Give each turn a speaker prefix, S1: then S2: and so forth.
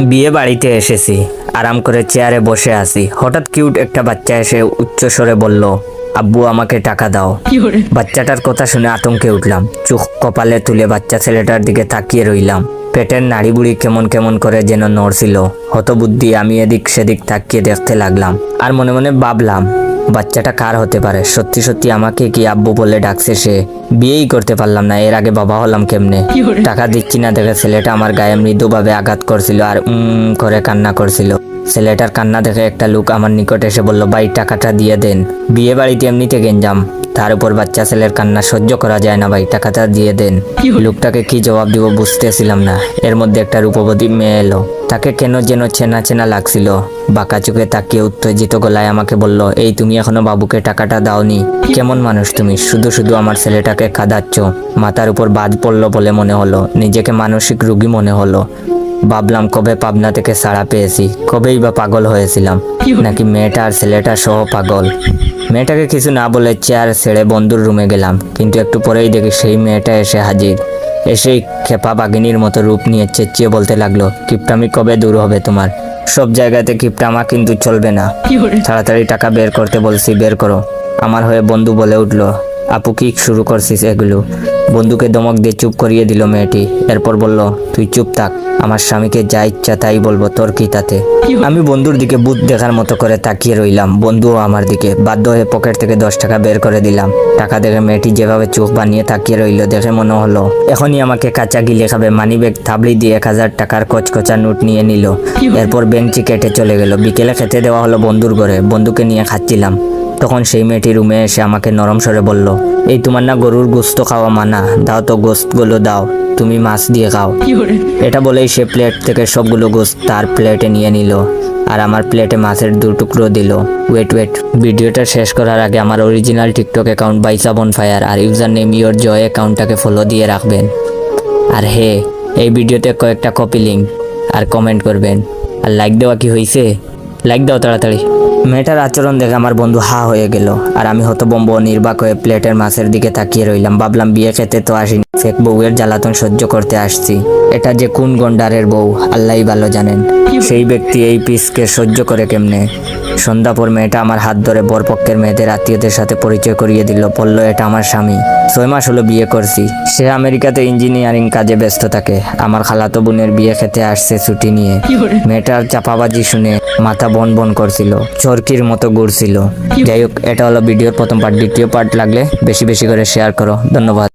S1: বিয়ে বাড়িতে এসেছি আরাম করে চেয়ারে বসে আছি। হঠাৎ কিউট একটা বাচ্চা এসে উচ্চ স্বরে বলল আব্বু আমাকে টাকা দাও। বাচ্চাটার কথা শুনে আতঙ্কে উঠলাম। চোখ কপালে তুলে বাচ্চা ছেলেটার দিকে তাকিয়ে রইলাম। পেটের নাড়িবুড়ি কেমন কেমন করে যেন নড়ছিল। হতবুদ্ধি আমি এদিক সেদিক তাকিয়ে দেখতে লাগলাম। আর মনে মনে ভাবলাম বাচ্চাটা কার হতে পারে? সত্যি সত্যি আমাকে কি আব্বু বলে ডাকছে সে? বিয়েই করতে পারলাম না এর আগে বাবা হলাম কেমনে? টাকা দিচ্ছি না দেখে ছেলেটা আমার গায়ে মৃদুভাবে আঘাত করছিল আর উম করে কান্না করছিল। ছেলেটার কান্না দেখে একটা লোক আমার নিকট এসে বলল ভাই টাকাটা দিয়ে দেন। বিয়ে বাড়িতে এমনিতে গেঞ্জাম। তার উপর বাচ্চা ছেলের কান্না সহ্য করা যায় না ভাই টাকাটা দিয়ে দেন। লোকটাকে কি জবাব দিব বুঝতেছিলাম না। এর মধ্যে একটা রূপবতী মেয়ে এলো। তাকে কেন যেন চেনা চেনা লাগছিল। বাঁকা চোখে তাকিয়ে উত্তেজিত গলায় আমাকে বলল এই তুমি এখনও বাবুকে টাকাটা দাওনি। কেমন মানুষ তুমি? শুধু শুধু আমার ছেলেটাকে কাঁদাচ্ছ মাথার উপর বাদ পড়ল বলে মনে হলো। নিজেকে মানসিক রোগী মনে হলো। ভাবলাম কবে পাবনা থেকে সাড়া পেয়েছি, কবেই বা পাগল হয়েছিলাম। নাকি মেয়েটা আর ছেলেটা সহ পাগল। মেয়েটাকে কিছু না বলে চেয়ার ছেড়ে বন্ধুর রুমে গেলাম, কিন্তু একটু পরেই দেখি সেই মেয়েটা এসে হাজির। এসেই খেপা বাগিনীর মতো রূপ নিয়ে চেঁচিয়ে বলতে লাগল, কিপটামি কবে দূর হবে তোমার? সব জায়গাতে কিপটামা কিন্তু চলবে না। তাড়াতাড়ি টাকা বের করতে বলছি, বের করো। আমার হয়ে বন্ধু বলে উঠল, আপু কি শুরু করছিস এগুলো? বন্ধুকে দমক দিয়ে চুপ করিয়ে দিল মেয়েটি। এরপর বলল, তুই চুপ থাক, আমার স্বামীকে যা ইচ্ছা তাই বলব, তোর কি তাতে? আমি বন্ধুর দিকে বুথ দেখার মতো করে তাকিয়ে রইলাম। বন্ধুও আমার দিকে। বাধ্য হয়ে পকেট থেকে দশ টাকা বের করে দিলাম। টাকা দেখে মেয়েটি যেভাবে চোখ বানিয়ে তাকিয়ে রইল, দেখে মনে হলো, এখনই আমাকে কাঁচা গিলে খাবে। মানি ব্যাগ থাবড়ি দিয়ে এক হাজার টাকার কচকচা নোট নিয়ে নিল। এরপর বেঞ্চি কেটে চলে গেল। বিকেলে খেতে দেওয়া হলো বন্ধুর ঘরে। বন্ধুকে নিয়ে খাচ্ছিলাম। তখন সেই মেয়েটি রুমে এসে আমাকে নরম স্বরে বলল এই তোমার না গরুর গোস্ত খাওয়া মানা। দাও তো গোস্তগুলো দাও তুমি মাছ দিয়ে খাও। এটা বলেই সে প্লেট থেকে সবগুলো গোস্ত তার প্লেটে নিয়ে নিল আর আমার প্লেটে মাছের দু টুকরো দিল। ওয়েট ওয়েট ভিডিওটা শেষ করার আগে আমার অরিজিনাল টিকটক অ্যাকাউন্ট বাইসা বন ফায়ার আর ইউজার নেম ইয়োর জয় অ্যাকাউন্টটাকে ফলো দিয়ে রাখবেন। আর হে এই ভিডিওতে কয়েকটা কপি লিঙ্ক আর কমেন্ট করবেন। আর লাইক দেওয়া কি হয়েছে লাইক দাও তাড়াতাড়ি। মেয়েটার আচরণ দেখে আমার বন্ধু হা হয়ে গেল, আর আমি হতবম্ব নির্বাক হয়ে প্লেটের মাছের দিকে তাকিয়ে রইলাম। ভাবলাম বিয়ে খেতে তো আসিনি। ফেক বউয়ের জ্বালাতন সহ্য করতে আসছি। এটা যে কোন গন্ডারের বউ আল্লাহ ভালো জানেন। সেই ব্যক্তি এই পিসকে সহ্য করে কেমনে? সন্ধ্যা পর মেয়েটা আমার হাত ধরে বরপক্ষের মেয়েদের আত্মীয়দের সাথে পরিচয় করিয়ে দিল বলল এটা আমার স্বামী। ছয় মাস হলো বিয়ে করছি। সে আমেরিকাতে ইঞ্জিনিয়ারিং কাজে ব্যস্ত থাকে। আমার খালাতো বোনের বিয়ে খেতে আসছে ছুটি নিয়ে। মেয়েটার চাপাবাজি শুনে মাথা বন বন করছিল চরকির মতো ঘুরছিল। যাই হোক এটা হলো ভিডিওর প্রথম পার্ট দ্বিতীয় পার্ট লাগলে বেশি বেশি করে শেয়ার করো। ধন্যবাদ।